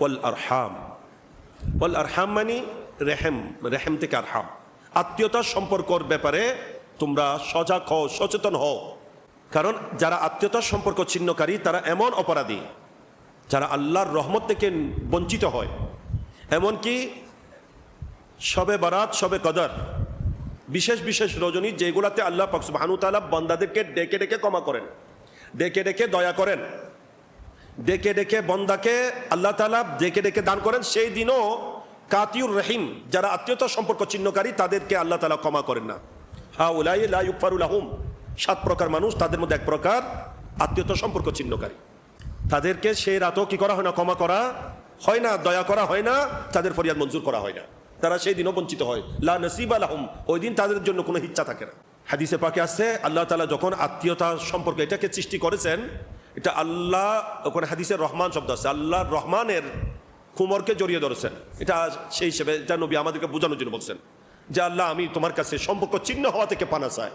ওয়াল আরহাম। ওয়াল আরহাম মানে রেহেম রেহেম থেকে আরহাম। আত্মীয়তার সম্পর্কর ব্যাপারে তোমরা সজাগ হও, সচেতন হও। কারণ যারা আত্মীয়তার সম্পর্ক ছিন্নকারী, তারা এমন অপরাধী যারা আল্লাহর রহমত থেকে বঞ্চিত হয়। এমনকি সবে বারাত সবে কদর, বিশেষ বিশেষ রজনী যেগুলাতে আল্লাহ পাক সুবহানাহু ওয়া তাআলা ডেকে ডেকে ক্ষমা করেন। ডেকে ডেকে দয়া করেন। ডেকে ডেকে বন্দাকে আল্লাহ তালা ডেকে ডেকে দান করেন। সেই দিনও কাতিউর রহিম, যারা আত্মীয়তা সম্পর্ক চিহ্নকারী তাদেরকে আল্লাহ তালা ক্ষমা করেন না। হা উলাই আহম সাত প্রকার মানুষ, তাদের মধ্যে এক প্রকার আত্মীয়তা সম্পর্ক চিহ্নকারী তাদেরকে সেই রাতও কি করা হয় না, ক্ষমা করা হয় না, দয়া করা হয় না, তাদের ফরিয়াদ মঞ্জুর করা হয় না। তারা সেই দিনও বঞ্চিত হয়। লা নসিব আলহম ওই দিন তাদের জন্য কোনো ইচ্ছা থাকে না। হাদিসে পাকে আসছে, আল্লাহ তালা যখন আত্মীয়তা সম্পর্কে এটাকে সৃষ্টি করেছেন এটা আল্লাহ, ওখানে হাদিসের রহমান শব্দ আছে আল্লাহ রহমানের কুমরকে জড়িয়ে ধরেছেন। এটা সেই হিসেবে, এটা নবী আমাদেরকে বোঝানোর জন্য বলছেন যে, আল্লাহ, আমি তোমার কাছে সম্পর্ক চিহ্ন হওয়া থেকে পানা চাই।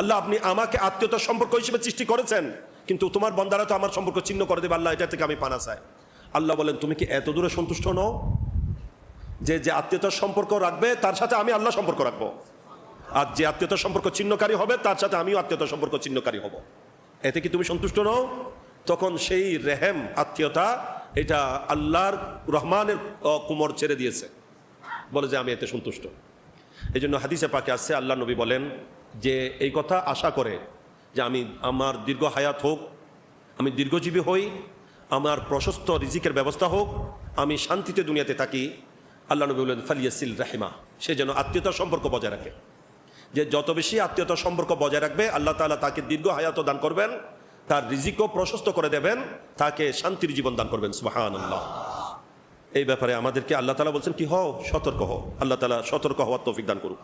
আল্লাহ, আপনি আমাকে আত্মীয়তার সম্পর্ক হিসেবে সৃষ্টি করেছেন, কিন্তু তোমার বন্দারা তো আমার সম্পর্ক চিহ্ন করে দেবে, আল্লাহ, এটা থেকে আমি পানা চাই। আল্লাহ বলেন, তুমি কি এত দূরে সন্তুষ্ট নও? যে যে আত্মীয়তার সম্পর্ক রাখবে, তার সাথে আমি আল্লাহ সম্পর্ক রাখব। আর যে আত্মীয়তার সম্পর্ক চিহ্নকারী হবে, তার সাথে আমিও আত্মীয়তার সম্পর্ক চিহ্নকারী হব। এতে কি তুমি সন্তুষ্ট নও? তখন সেই রেহেম আত্মীয়তা এটা আল্লাহর রহমানের কুমর ছেড়ে দিয়েছে। বলে যে আমি এতে সন্তুষ্ট। এই জন্য হাদিসে পাকে আসছে আল্লাহ নবী বলেন যে এই কথা আশা করে যে আমি আমার দীর্ঘ হায়াত হোক, আমি দীর্ঘজীবী হই, আমার প্রশস্ত রিজিকের ব্যবস্থা হোক, আমি শান্তিতে দুনিয়াতে থাকি। আল্লাহ নবী বলেন, ফালিয়াসিল রাহিমা। সে যেন আত্মীয়তার সম্পর্ক বজায় রাখে। যে যত বেশি আত্মীয়তা সম্পর্ক বজায় রাখবে, আল্লাহ তালা তাকে দীর্ঘ হায়াত দান করবেন, তার রিজিকও প্রশস্ত করে দেবেন, তাকে শান্তির জীবন দান করবেন সুবাহান আল্লাহ এই ব্যাপারে আমাদেরকে আল্লাহ তালা বলছেন, কি হও, সতর্ক হও। আল্লাহ তালা সতর্ক হওয়ার তৌফিক দান করুক।